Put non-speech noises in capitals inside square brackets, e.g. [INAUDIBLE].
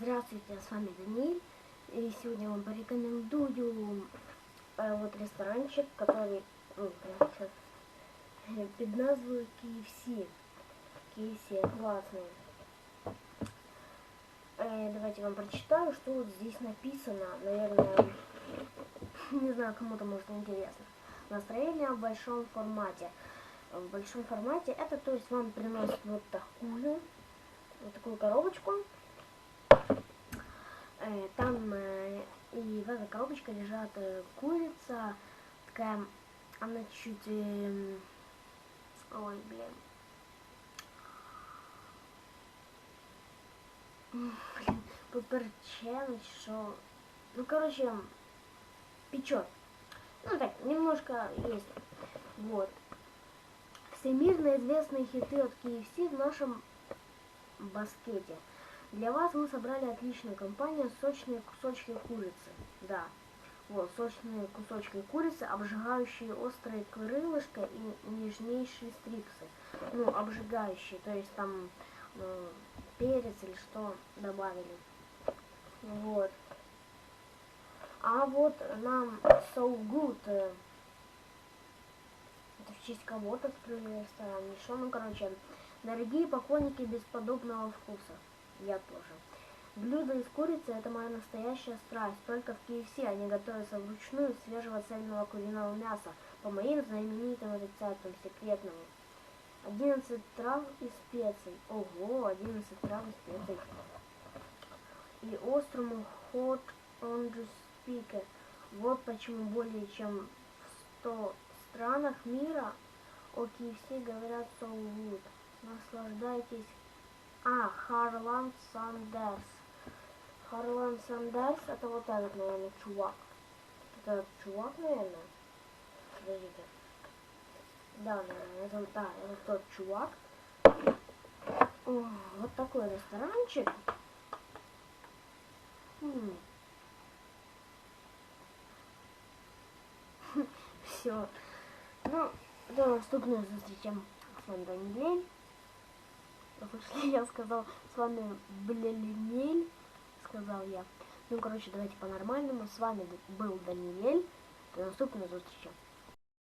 Здравствуйте, с вами Даниэль. И сегодня вам порекомендую э, вот ресторанчик, который ну, сейчас, э, под назвой KFC. KFC классный. Э, давайте вам прочитаю, что вот здесь написано. Наверное, не знаю, кому-то может интересно. Настроение в большом формате. В большом формате это, то есть, вам приносят вот такую, вот такую коробочку. Э, там э, и в этой коробочке лежат э, курица, такая, она чуть, ой, блин, блин, поперчена, что, ну, короче, печет. Ну, так, немножко есть, вот. Всемирно известные хиты от KFC в нашем баскете. Для вас мы собрали отличную компанию сочные кусочки курицы. Да, вот, сочные кусочки курицы, обжигающие острые крылышко и нежнейшие стрипсы. Ну, обжигающие, то есть там ну, перец или что добавили. Вот. А вот нам So Good. э, Это в честь кого-то открыли ресторан. Еще, ну, короче, дорогие поклонники бесподобного вкуса. Я тоже. Блюдо из курицы это моя настоящая страсть. Только в KFC они готовятся вручную из свежего цельного куриного мяса по моим знаменитым рецептам секретному. 11 трав и специй. Ого, 11 трав и специй. И острому hot on the speaker. Вот почему более чем в 100 странах мира о KFC говорят so good. Наслаждайтесь а, Харлан Сандерс. Харлан Сандерс это вот этот, наверное, чувак. Это чувак, наверное. Подождите. Да, наверное, это, да, это тот чувак. О, вот такой ресторанчик. [LAUGHS] Все. Ну, до наступной встречи. С вами Даниэль. Слышали, я сказал, с вами Блелинель, сказал я. Ну, короче, давайте по-нормальному. С вами был Даниэль. До наступной встречи.